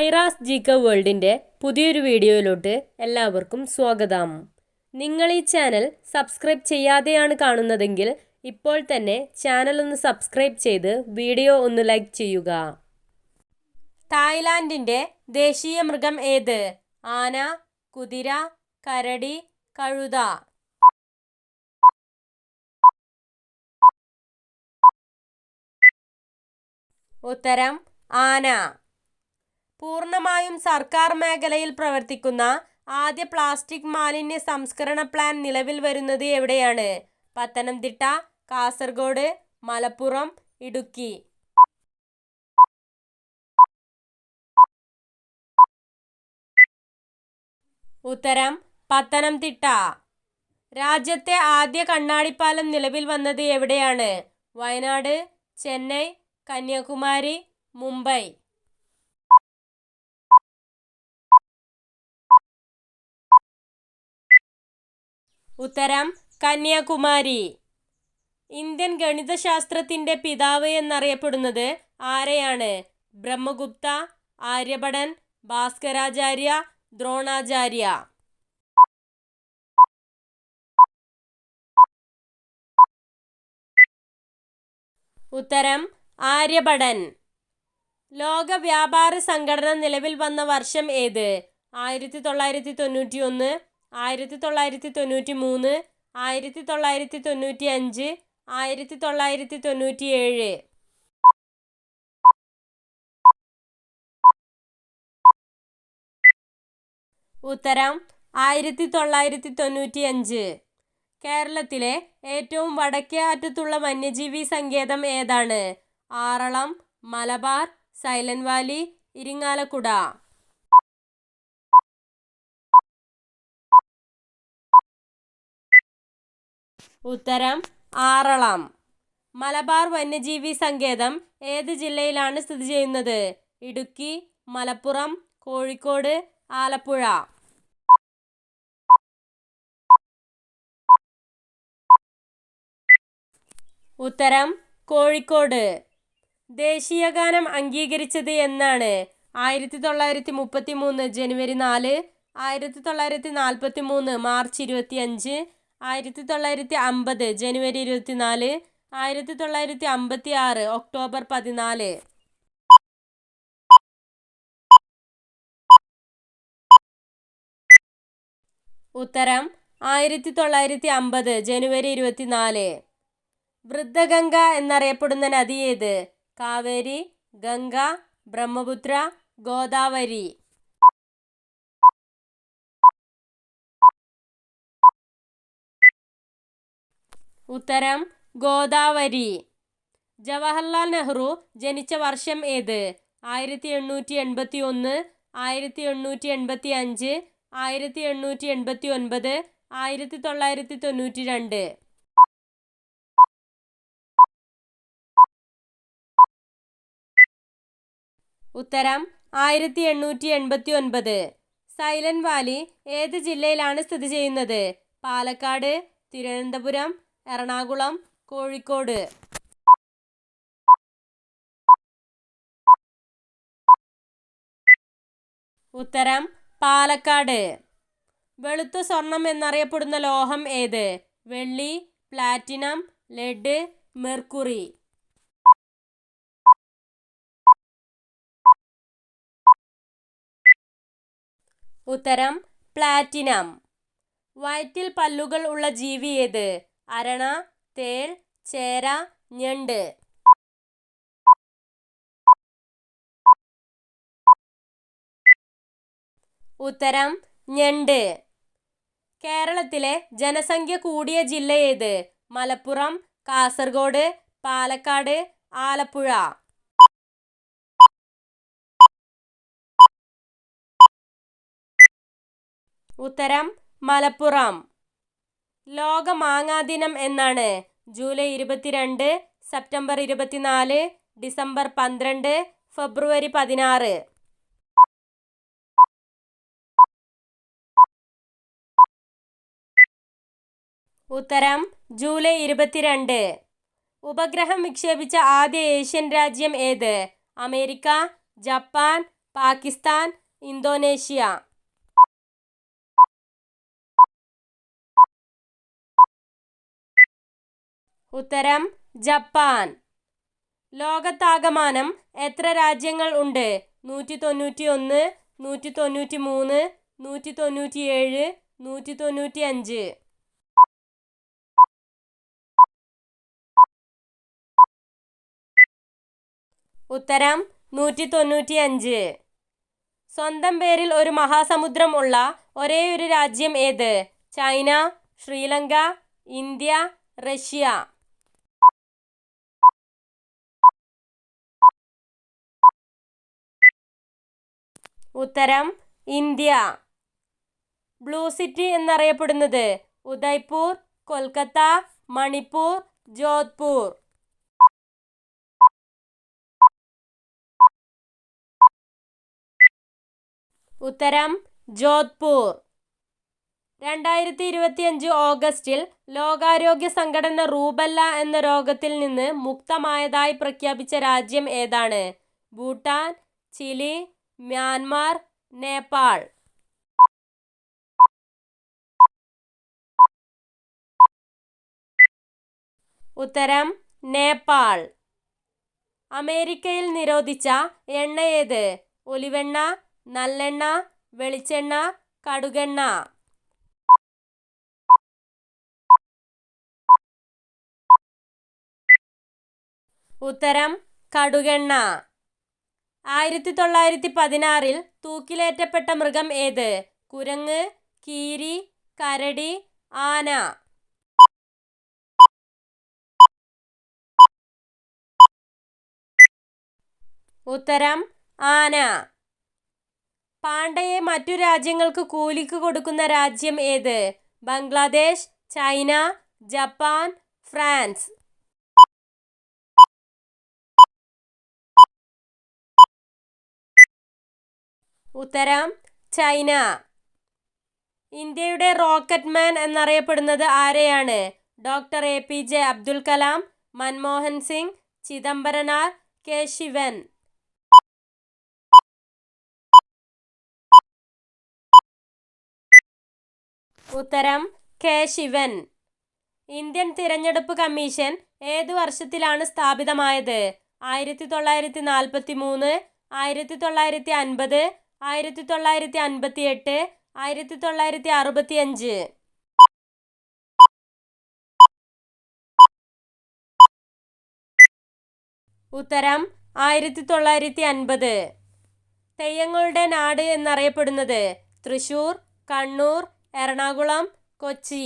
Aira's G K വേൾഡിന്റെ പുതിയൊരു വീഡിയോയിലോട്ട് എല്ലാവർക്കും സ്വാഗതം. നിങ്ങൾ ഈ ചാനൽ സബ്സ്ക്രൈബ് ചെയ്യാതെയാണ് കാണുന്നതെങ്കിൽ ഇപ്പോൾ തന്നെ ചാനൽ ഒന്ന് സബ്സ്ക്രൈബ് ചെയ്ത് വീഡിയോ ഒന്ന് ലൈക്ക് ചെയ്യുക. തായ്ലാൻഡിന്റെ ദേശീയ മൃഗം ഏത്? ആന കുതിര കരടി കഴുത. ഉത്തരം ആന. പൂർണമായും സർക്കാർ മേഖലയിൽ പ്രവർത്തിക്കുന്ന ആദ്യ പ്ലാസ്റ്റിക് മാലിന്യ സംസ്കരണ പ്ലാൻ നിലവിൽ വരുന്നത് എവിടെയാണ്? പത്തനംതിട്ട കാസർഗോഡ് മലപ്പുറം ഇടുക്കി. ഉത്തരം പത്തനംതിട്ട. രാജ്യത്തെ ആദ്യ കണ്ണാടിപ്പാലം നിലവിൽ വന്നത് എവിടെയാണ്? വയനാട് ചെന്നൈ കന്യാകുമാരി മുംബൈ. ഉത്തരം കന്യാകുമാരി. ഇന്ത്യൻ ഗണിതശാസ്ത്രത്തിന്റെ പിതാവ് എന്നറിയപ്പെടുന്നത് ആരെയാണ്? ബ്രഹ്മഗുപ്ത ആര്യഭടൻ ഭാസ്കരാചാര്യ ദ്രോണാചാര്യ. ഉത്തരം ആര്യഭടൻ. ലോക വ്യാപാര സംഘടന നിലവിൽ വന്ന വർഷം ഏത്? ആയിരത്തി തൊള്ളായിരത്തി തൊണ്ണൂറ്റി ഒന്ന് ആയിരത്തി തൊള്ളായിരത്തി തൊണ്ണൂറ്റി മൂന്ന് ആയിരത്തി തൊള്ളായിരത്തി തൊണ്ണൂറ്റി അഞ്ച് ആയിരത്തി തൊള്ളായിരത്തി തൊണ്ണൂറ്റി ഏഴ് ഉത്തരം ആയിരത്തി തൊള്ളായിരത്തി തൊണ്ണൂറ്റി അഞ്ച് കേരളത്തിലെ ഏറ്റവും വടക്കേ അറ്റത്തുള്ള വന്യജീവി സങ്കേതം ഏതാണ്? Aralam Malabar Silent Valley Irinjalakuda. ഉത്തരം ആറളം. മലബാർ വന്യജീവി സങ്കേതം ഏത് ജില്ലയിലാണ് സ്ഥിതി ചെയ്യുന്നത്? ഇടുക്കി മലപ്പുറം കോഴിക്കോട് ആലപ്പുഴ. ഉത്തരം കോഴിക്കോട്. ദേശീയഗാനം അംഗീകരിച്ചത് എന്നാണ് ആയിരത്തി തൊള്ളായിരത്തി മുപ്പത്തി മൂന്ന് ജനുവരി നാല് ആയിരത്തി തൊള്ളായിരത്തി നാൽപ്പത്തി മൂന്ന് മാർച്ച് ഇരുപത്തി അഞ്ച് ആയിരത്തി തൊള്ളായിരത്തി അമ്പത് ജനുവരി ഇരുപത്തിനാല് ആയിരത്തി തൊള്ളായിരത്തി അമ്പത്തി ആറ് ഒക്ടോബർ പതിനാല്. ഉത്തരം ആയിരത്തി തൊള്ളായിരത്തി അമ്പത് ജനുവരി ഇരുപത്തിനാല്. വൃദ്ധഗംഗ എന്നറിയപ്പെടുന്ന നദി ഏത്? കാവേരി ഗംഗ ബ്രഹ്മപുത്ര ഗോദാവരി. ഉത്തരം ഗോദാവരി. ജവഹർലാൽ നെഹ്റു ജനിച്ച വർഷം ഏത്? ആയിരത്തി എണ്ണൂറ്റി എൺപത്തി ഒന്ന് ആയിരത്തി എണ്ണൂറ്റി എൺപത്തി അഞ്ച് ആയിരത്തി എണ്ണൂറ്റി എൺപത്തി ഒൻപത് ആയിരത്തി തൊള്ളായിരത്തി തൊണ്ണൂറ്റി രണ്ട് ഉത്തരം ആയിരത്തി എണ്ണൂറ്റി എൺപത്തി ഒൻപത് സൈലന്റ് വാലി ഏത് ജില്ലയിലാണ് സ്ഥിതി ചെയ്യുന്നത്? പാലക്കാട് തിരുവനന്തപുരം എറണാകുളം കോഴിക്കോട്. ഉത്തരം പാലക്കാട്. വെളുത്ത സ്വർണം എന്നറിയപ്പെടുന്ന ലോഹം ഏത്? വെള്ളി പ്ലാറ്റിനം ലെഡ് മെർക്കുറി. ഉത്തരം പ്ലാറ്റിനം. വയറ്റിൽ പല്ലുകൾ ഉള്ള ജീവി ഏത്? അരണ തേൽ ചേര ഞണ്ട്. ഉത്തരം ഞണ്ട്. കേരളത്തിലെ ജനസംഖ്യ കൂടിയ ജില്ല ഏത്? മലപ്പുറം കാസർഗോഡ് പാലക്കാട് ആലപ്പുഴ. ഉത്തരം മലപ്പുറം. ലോക മാങ്ങാ ദിനം എന്നാണ്. ജൂലൈ ഇരുപത്തിരണ്ട് സെപ്റ്റംബർ ഇരുപത്തിനാല് ഡിസംബർ പന്ത്രണ്ട് ഫെബ്രുവരി പതിനാറ്. ഉത്തരം ജൂലൈ ഇരുപത്തിരണ്ട്. ഉപഗ്രഹം വിക്ഷേപിച്ച ആദ്യ ഏഷ്യൻ രാജ്യം ഏത്? America Japan Pakistan Indonesia. ഉത്തരം ജപ്പാൻ. ലോകത്താകമാനം എത്ര രാജ്യങ്ങൾ ഉണ്ട്? നൂറ്റി തൊണ്ണൂറ്റി ഒന്ന് നൂറ്റി തൊണ്ണൂറ്റി മൂന്ന് നൂറ്റി തൊണ്ണൂറ്റി ഏഴ് നൂറ്റി തൊണ്ണൂറ്റി അഞ്ച് ഉത്തരം നൂറ്റി തൊണ്ണൂറ്റി അഞ്ച് സ്വന്തം പേരിൽ ഒരു മഹാസമുദ്രം ഉള്ള ഒരേയൊരു രാജ്യം ഏത്? China Sri Lanka India Russia. ഉത്തരം ഇന്ത്യ. ബ്ലൂ സിറ്റി എന്നറിയപ്പെടുന്നത് ഉദയ്പൂർ കൊൽക്കത്ത മണിപ്പൂർ ജോധ്പൂർ. ഉത്തരം ജോധ്പൂർ. രണ്ടായിരത്തി ഇരുപത്തിയഞ്ച് ഓഗസ്റ്റിൽ ലോകാരോഗ്യ സംഘടന റൂബല്ല എന്ന രോഗത്തിൽ നിന്ന് മുക്തമായതായി പ്രഖ്യാപിച്ച രാജ്യം ഏതാണ്? Bhutan Chile Myanmar Nepal. ഉത്തരം നേപ്പാൾ. അമേരിക്കയിൽ നിരോധിച്ച എണ്ണ ഏത്? ഒലിവെണ്ണ നല്ലെണ്ണ വെളിച്ചെണ്ണ കടുകെണ്ണ. ഉത്തരം കടുകെണ്ണ. ആയിരത്തി തൊള്ളായിരത്തി പതിനാറിൽ തൂക്കിലേറ്റപ്പെട്ട മൃഗം ഏത്? കുരങ്ങ് കീരി കരടി ആന. ഉത്തരം ആന. പാണ്ഡയെ മറ്റു രാജ്യങ്ങൾക്ക് കൂലിക്ക് കൊടുക്കുന്ന രാജ്യം ഏത്? Bangladesh China Japan France. ഉത്തരം ചൈന. ഇന്ത്യയുടെ റോക്കറ്റ് മാൻ എന്നറിയപ്പെടുന്നത് ആരെയാണ്? Doctor A P J Abdul Kalam Manmohan Singh Chidambaranar K Sivan. ഉത്തരം കെ ശിവൻ. ഇന്ത്യൻ തിരഞ്ഞെടുപ്പ് കമ്മീഷൻ ഏത് വർഷത്തിലാണ് സ്ഥാപിതമായത്? ആയിരത്തി തൊള്ളായിരത്തി നാൽപ്പത്തി മൂന്ന് ആയിരത്തി തൊള്ളായിരത്തി അൻപത് ആയിരത്തി തൊള്ളായിരത്തി അൻപത്തി എട്ട് ആയിരത്തി തൊള്ളായിരത്തി അറുപത്തി അഞ്ച് ഉത്തരം ആയിരത്തി തൊള്ളായിരത്തി അൻപത് തെയ്യങ്ങളുടെ നാട് എന്നറിയപ്പെടുന്നത് തൃശൂർ കണ്ണൂർ എറണാകുളം കൊച്ചി.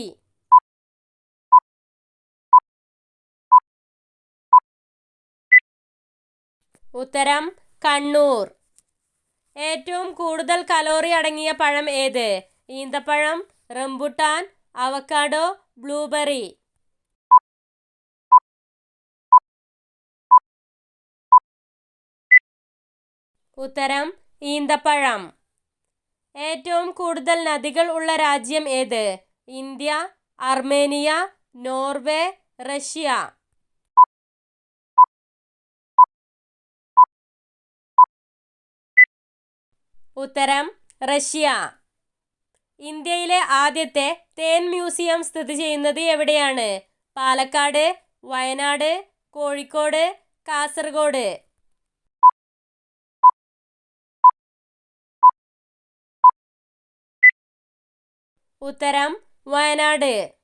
ഉത്തരം കണ്ണൂർ. ഏറ്റവും കൂടുതൽ കലോറി അടങ്ങിയ പഴം ഏത്? ഈന്തപ്പഴം റംബുട്ടാൻ അവക്കാഡോ ബ്ലൂബെറി. ഉത്തരം ഈന്തപ്പഴം. ഏറ്റവും കൂടുതൽ നദികൾ ഉള്ള രാജ്യം ഏത്? India Armenia Norway Russia. ഉത്തരം റഷ്യ. ഇന്ത്യയിലെ ആദ്യത്തെ തേൻ മ്യൂസിയം സ്ഥിതി ചെയ്യുന്നത് എവിടെയാണ്? പാലക്കാട് വയനാട് കോഴിക്കോട് കാസർഗോഡ്. ഉത്തരം വയനാട്.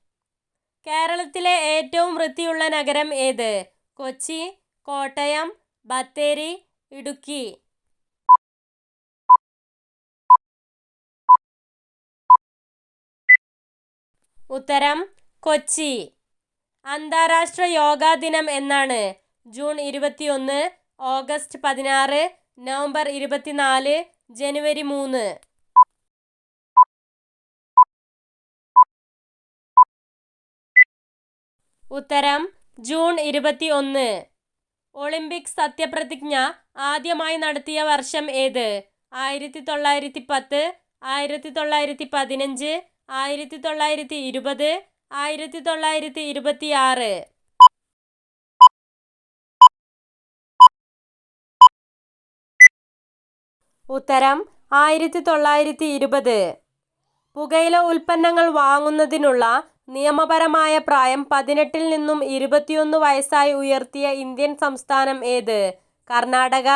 കേരളത്തിലെ ഏറ്റവും വൃത്തിയുള്ള നഗരം ഏത്? കൊച്ചി കോട്ടയം ബത്തേരി ഇടുക്കി. ഉത്തരം കൊച്ചി. അന്താരാഷ്ട്ര യോഗാ ദിനം എന്നാണ്. ജൂൺ ഇരുപത്തിയൊന്ന് ഓഗസ്റ്റ് പതിനാറ് നവംബർ ഇരുപത്തിനാല് ജനുവരി മൂന്ന്. ഉത്തരം ജൂൺ ഇരുപത്തി ഒന്ന് ഒളിമ്പിക് സത്യപ്രതിജ്ഞ ആദ്യമായി നടത്തിയ വർഷം ഏത്? ആയിരത്തി തൊള്ളായിരത്തി പത്ത് ആയിരത്തി തൊള്ളായിരത്തി പതിനഞ്ച് ആയിരത്തി തൊള്ളായിരത്തി ഇരുപത് ആയിരത്തി തൊള്ളായിരത്തി ഇരുപത്തി ആറ് ഉത്തരം ആയിരത്തി തൊള്ളായിരത്തി ഇരുപത് പുകയില ഉൽപ്പന്നങ്ങൾ വാങ്ങുന്നതിനുള്ള നിയമപരമായ പ്രായം പതിനെട്ടിൽ നിന്നും ഇരുപത്തിയൊന്ന് വയസ്സായി ഉയർത്തിയ ഇന്ത്യൻ സംസ്ഥാനം ഏത്? കർണാടക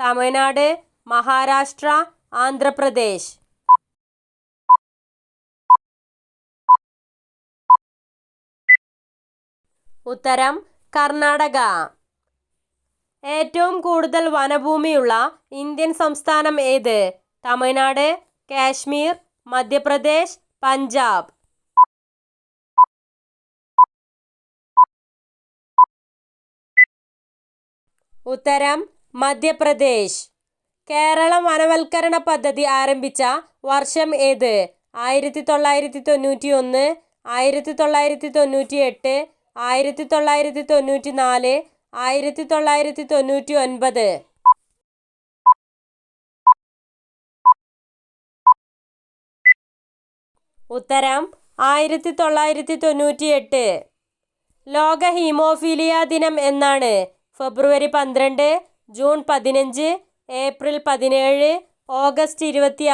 തമിഴ്നാട് മഹാരാഷ്ട്ര ആന്ധ്രാപ്രദേശ്. ഉത്തരം കർണാടക. ഏറ്റവും കൂടുതൽ വനഭൂമിയുള്ള ഇന്ത്യൻ സംസ്ഥാനം ഏത്? തമിഴ്നാട് കാശ്മീർ മധ്യപ്രദേശ് പഞ്ചാബ്. ഉത്തരം മധ്യപ്രദേശ്. കേരള വനവൽക്കരണ പദ്ധതി ആരംഭിച്ച വർഷം ഏത്? ആയിരത്തി തൊള്ളായിരത്തി തൊണ്ണൂറ്റി ഒന്ന് ആയിരത്തി തൊള്ളായിരത്തി തൊണ്ണൂറ്റി എട്ട് ആയിരത്തി തൊള്ളായിരത്തി തൊണ്ണൂറ്റി നാല് ആയിരത്തി തൊള്ളായിരത്തി തൊണ്ണൂറ്റി ഒൻപത് ഉത്തരം ആയിരത്തി തൊള്ളായിരത്തി തൊണ്ണൂറ്റി എട്ട് ലോക ഹീമോഫീലിയ ദിനം എന്നാണ് ഫെബ്രുവരി പന്ത്രണ്ട് ജൂൺ പതിനഞ്ച് ഏപ്രിൽ പതിനേഴ് ഓഗസ്റ്റ് ഇരുപത്തി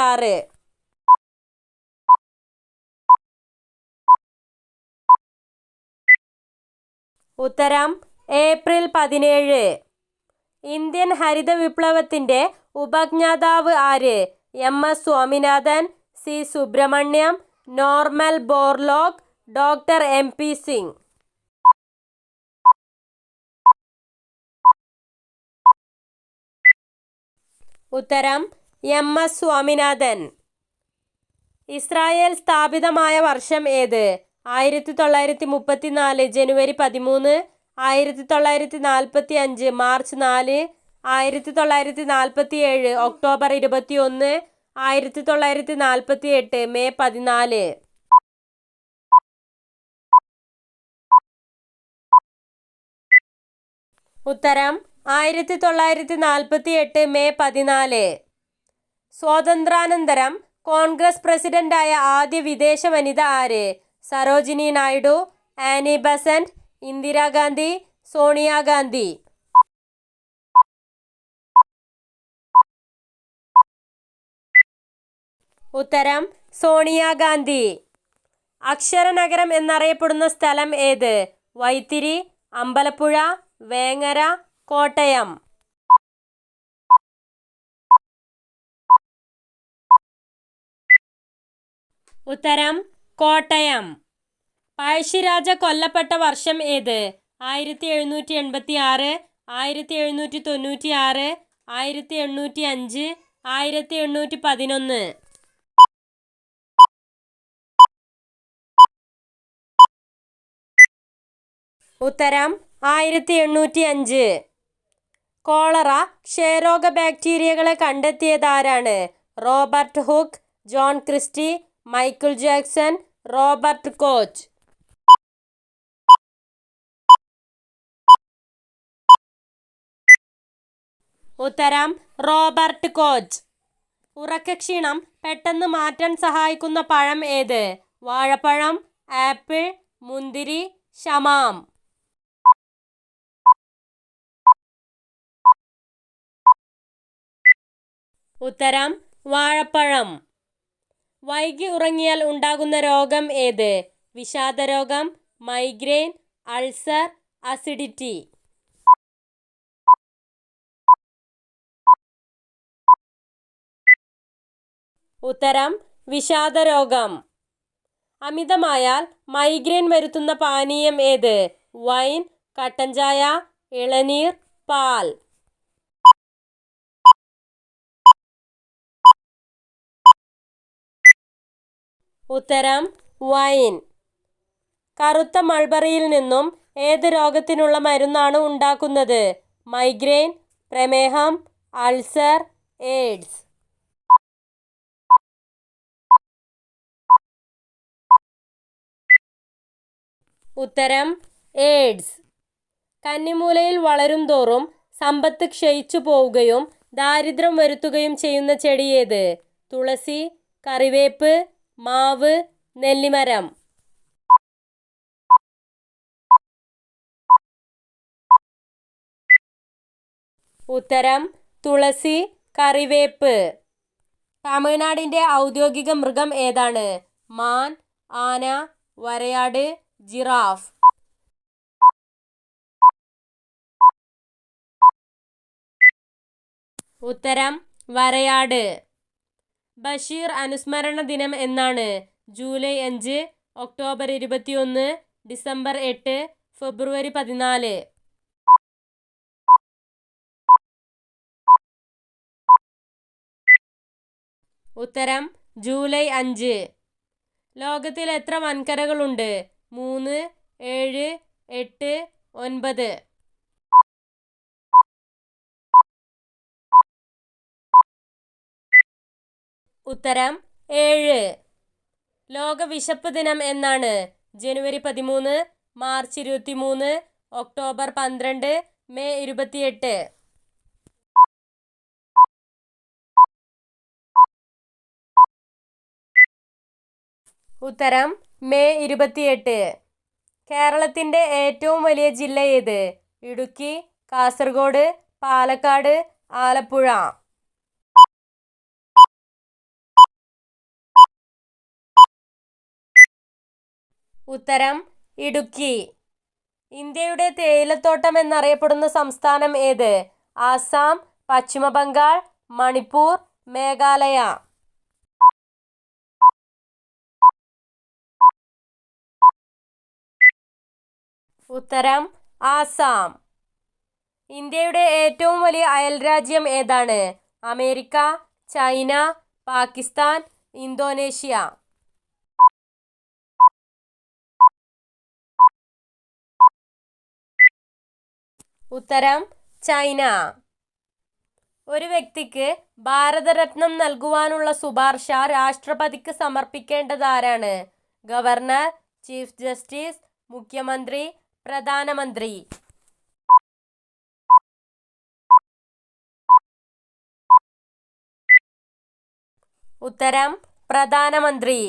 ഉത്തരം ഏപ്രിൽ പതിനേഴ്. ഇന്ത്യൻ ഹരിത വിപ്ലവത്തിന്റെ ഉപജ്ഞാതാവ് ആര്? M. S. Swaminathan C. Subramaniam Norman Borlaug doctor M. P. Singh. ഉത്തരം എം. എസ്. സ്വാമിനാഥൻ. ഇസ്രായേൽ സ്ഥാപിതമായ വർഷം ഏത്? ആയിരത്തി തൊള്ളായിരത്തി മുപ്പത്തി നാല് ജനുവരി പതിമൂന്ന് ആയിരത്തി തൊള്ളായിരത്തി നാൽപ്പത്തി അഞ്ച് മാർച്ച് നാല് ആയിരത്തി തൊള്ളായിരത്തി നാൽപ്പത്തി ഏഴ് ഒക്ടോബർ ഇരുപത്തി ഒന്ന് ആയിരത്തി തൊള്ളായിരത്തി നാൽപ്പത്തി എട്ട് മെയ് പതിനാല്. ഉത്തരം ആയിരത്തി തൊള്ളായിരത്തി നാൽപ്പത്തി എട്ട് മെയ് പതിനാല്. സ്വാതന്ത്ര്യാനന്തരം കോൺഗ്രസ് പ്രസിഡന്റായ ആദ്യ വിദേശ വനിത ആര്? സരോജിനി നായിഡു ആനി ബസന്റ് ഇന്ദിരാഗാന്ധി സോണിയാഗാന്ധി ഉത്തരം സോണിയാഗാന്ധി അക്ഷരനഗരം എന്നറിയപ്പെടുന്ന സ്ഥലം ഏത്? വൈത്തിരി അമ്പലപ്പുഴ വേങ്ങര കോട്ടയം. ഉത്തരം കോട്ടയം. പഴശ്ശിരാജ കൊല്ലപ്പെട്ട വർഷം ഏത്? ആയിരത്തി എഴുന്നൂറ്റി എൺപത്തി ആറ് ആയിരത്തി എഴുന്നൂറ്റി തൊണ്ണൂറ്റി ആറ് ആയിരത്തി എണ്ണൂറ്റി അഞ്ച് ആയിരത്തി എണ്ണൂറ്റി പതിനൊന്ന് ഉത്തരം ആയിരത്തി എണ്ണൂറ്റി അഞ്ച് കോളറ ക്ഷയരോഗ ബാക്ടീരിയകളെ കണ്ടെത്തിയതാരാണ്? Robert Hooke John Christie Michael Jackson Robert Koch. ഉത്തരം റോബർട്ട് കോച്ച്. ഉറക്കക്ഷീണം പെട്ടെന്ന് മാറ്റാൻ സഹായിക്കുന്ന പഴം ഏത്? വാഴപ്പഴം ആപ്പിൾ മുന്തിരി ശമാം ഉത്തരം വാഴപ്പഴം. വൈകി ഉറങ്ങിയാൽ ഉണ്ടാകുന്ന രോഗം ഏത്? വിഷാദരോഗം മൈഗ്രെയിൻ അൾസർ അസിഡിറ്റി. ഉത്തരം വിഷാദരോഗം. അമിതമായാൽ മൈഗ്രെയിൻ വരുത്തുന്ന പാനീയം ഏത്? വൈൻ കട്ടൻ ചായ ഇളനീർ പാൽ. ഉത്തരം വൈൻ. കറുത്ത മൾബറിയിൽ നിന്നും ഏത് രോഗത്തിനുള്ള മരുന്നാണ് ഉണ്ടാക്കുന്നത്? മൈഗ്രെയിൻ പ്രമേഹം അൾസർ എയ്ഡ്സ്. ഉത്തരം എയ്ഡ്സ്. കന്നിമൂലയിൽ വളരും തോറും സമ്പത്ത് ക്ഷയിച്ചു പോവുകയും ദാരിദ്ര്യം വരുത്തുകയും ചെയ്യുന്ന ചെടിയേത് തുളസി കറിവേപ്പ് മാവ് നെല്ലിമരം. ഉത്തരം തുളസി കറിവേപ്പ്. തമിഴ്നാടിന്റെ ഔദ്യോഗിക മൃഗം ഏതാണ്? മാൻ ആന വരയാട് ജിറാഫ്. ഉത്തരം വരയാട്. ബഷീർ അനുസ്മരണ ദിനം എന്നാണ്. ജൂലൈ അഞ്ച് ഒക്ടോബർ ഇരുപത്തിയൊന്ന് ഡിസംബർ എട്ട് ഫെബ്രുവരി പതിനാല്. ഉത്തരം ജൂലൈ അഞ്ച്. ലോകത്തിൽ എത്ര വൻകരകളുണ്ട്? മൂന്ന് ഏഴ് എട്ട് ഒൻപത്. ഉത്തരം ഏഴ്. ലോക വിശപ്പ് ദിനം എന്നാണ് ജനുവരി പതിമൂന്ന് മാർച്ച് ഇരുപത്തി മൂന്ന് ഒക്ടോബർ പന്ത്രണ്ട് മെയ് ഇരുപത്തിയെട്ട്. ഉത്തരം മെയ് ഇരുപത്തിയെട്ട്. കേരളത്തിന്റെ ഏറ്റവും വലിയ ജില്ല ഏത്? ഇടുക്കി കാസർഗോഡ് പാലക്കാട് ആലപ്പുഴ. ഉത്തരം ഇടുക്കി. ഇന്ത്യയുടെ തേയിലത്തോട്ടം എന്നറിയപ്പെടുന്ന സംസ്ഥാനം ഏത്? ആസാം പശ്ചിമ ബംഗാൾ മണിപ്പൂർ മേഘാലയ. ഉത്തരം ആസാം. ഇന്ത്യയുടെ ഏറ്റവും വലിയ അയൽരാജ്യം ഏതാണ്? America China Pakistan Indonesia. ഉത്തരം ചൈന. ഒരു വ്യക്തിക്ക് ഭാരതരത്നം നൽകുവാനുള്ള ശുപാർശ രാഷ്ട്രപതിക്ക് സമർപ്പിക്കേണ്ടതാരാണ് ഗവർണർ ചീഫ് ജസ്റ്റിസ് മുഖ്യമന്ത്രി പ്രധാനമന്ത്രി. ഉത്തരം പ്രധാനമന്ത്രി.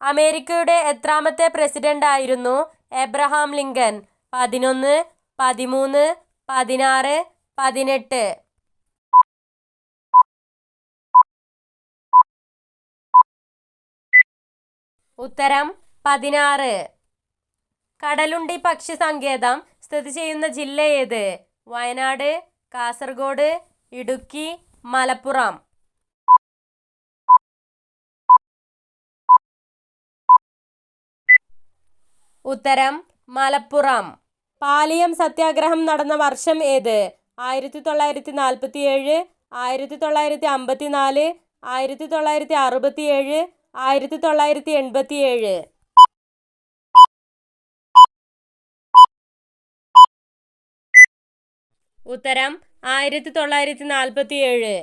അമേരിക്കയുടെ എത്രാമത്തെ പ്രസിഡന്റ് ആയിരുന്നു എബ്രഹാം ലിങ്കൻ. പതിനൊന്ന് പതിമൂന്ന് പതിനാറ് പതിനെട്ട്. ഉത്തരം പതിനാറ്. കടലുണ്ടി പക്ഷി സങ്കേതം സ്ഥിതി ചെയ്യുന്ന ജില്ല ഏത്? വയനാട് കാസർഗോഡ് ഇടുക്കി മലപ്പുറം. ഉത്തരം മലപ്പുറം. പാലിയം സത്യാഗ്രഹം നടന്ന വർഷം ഏത്? ആയിരത്തി തൊള്ളായിരത്തി നാൽപ്പത്തി ഏഴ് ആയിരത്തി തൊള്ളായിരത്തി അമ്പത്തി നാല് ആയിരത്തി തൊള്ളായിരത്തി അറുപത്തി ഏഴ് ആയിരത്തി തൊള്ളായിരത്തി എൺപത്തി ഏഴ് ഉത്തരം ആയിരത്തി തൊള്ളായിരത്തി നാൽപ്പത്തി ഏഴ്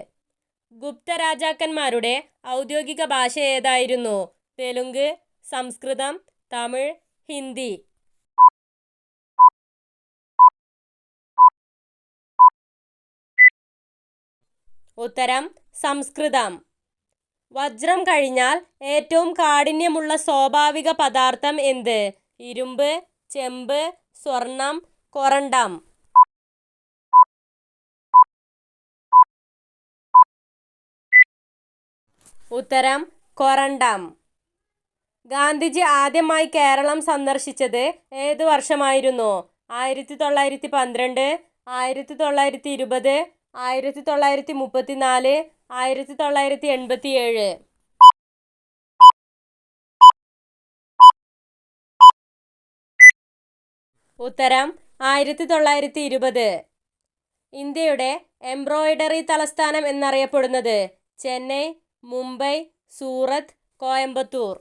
ഗുപ്ത രാജാക്കന്മാരുടെ ഔദ്യോഗിക ഭാഷ ഏതായിരുന്നു? തെലുങ്ക് സംസ്കൃതം തമിഴ് ഹിന്ദി. ഉത്തരം സംസ്കൃതം. വജ്രം കഴിഞ്ഞാൽ ഏറ്റവും കാഠിന്യമുള്ള സ്വാഭാവിക പദാർത്ഥം എന്ത്? ഇരുമ്പ് ചെമ്പ് സ്വർണം കൊറണ്ടം ഉത്തരം കൊറണ്ടം ഗാന്ധിജി ആദ്യമായി കേരളം സന്ദർശിച്ചത് ഏത് വർഷമായിരുന്നു? ആയിരത്തി തൊള്ളായിരത്തി പന്ത്രണ്ട് ആയിരത്തി തൊള്ളായിരത്തി ഇരുപത് ആയിരത്തി തൊള്ളായിരത്തി മുപ്പത്തി നാല് ആയിരത്തി തൊള്ളായിരത്തി എൺപത്തി ഏഴ് ഉത്തരം ആയിരത്തി തൊള്ളായിരത്തി ഇരുപത് ഇന്ത്യയുടെ എംബ്രോയിഡറി തലസ്ഥാനം എന്നറിയപ്പെടുന്നത് ചെന്നൈ മുംബൈ സൂറത്ത് കോയമ്പത്തൂർ.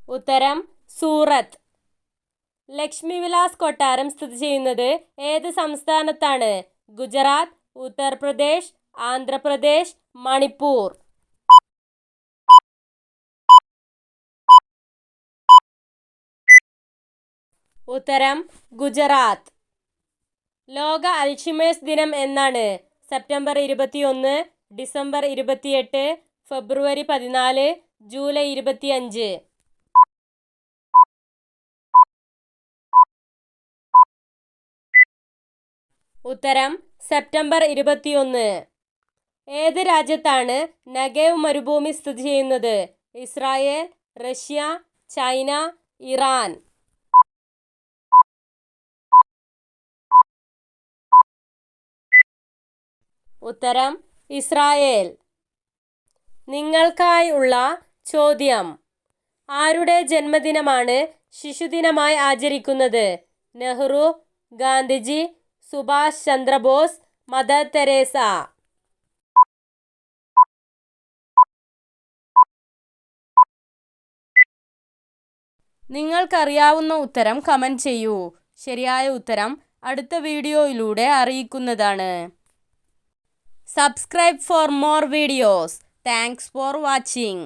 ഉത്തരം സൂറത്ത്. ലക്ഷ്മി വിലാസ് കൊട്ടാരം സ്ഥിതി ചെയ്യുന്നത് ഏത് സംസ്ഥാനത്താണ്? ഗുജറാത്ത് ഉത്തർപ്രദേശ് ആന്ധ്രാപ്രദേശ് മണിപ്പൂർ. ഉത്തരം ഗുജറാത്ത്. ലോക അൽഷിമേഴ്സ് ദിനം എന്നാണ് സെപ്റ്റംബർ ഇരുപത്തിയൊന്ന് ഡിസംബർ ഇരുപത്തിയെട്ട് ഫെബ്രുവരി പതിനാല് ജൂലൈ ഇരുപത്തിയഞ്ച്. ഉത്തരം സെപ്റ്റംബർ ഇരുപത്തിയൊന്ന്. ഏത് രാജ്യത്താണ് നഗേവ് മരുഭൂമി സ്ഥിതി ചെയ്യുന്നത്? Israel Russia China Iran. ഉത്തരം ഇസ്രായേൽ. നിങ്ങൾക്കായി ഉള്ള ചോദ്യം. ആരുടെ ജന്മദിനമാണ് ശിശുദിനമായി ആചരിക്കുന്നത്? Nehru Gandhiji Subhash Chandra Bose Mother Teresa. നിങ്ങൾക്കറിയാവുന്ന ഉത്തരം കമന്റ് ചെയ്യൂ. ശരിയായ ഉത്തരം അടുത്ത വീഡിയോയിലൂടെ അറിയിക്കുന്നതാണ്. Subscribe for more videos thanks for watching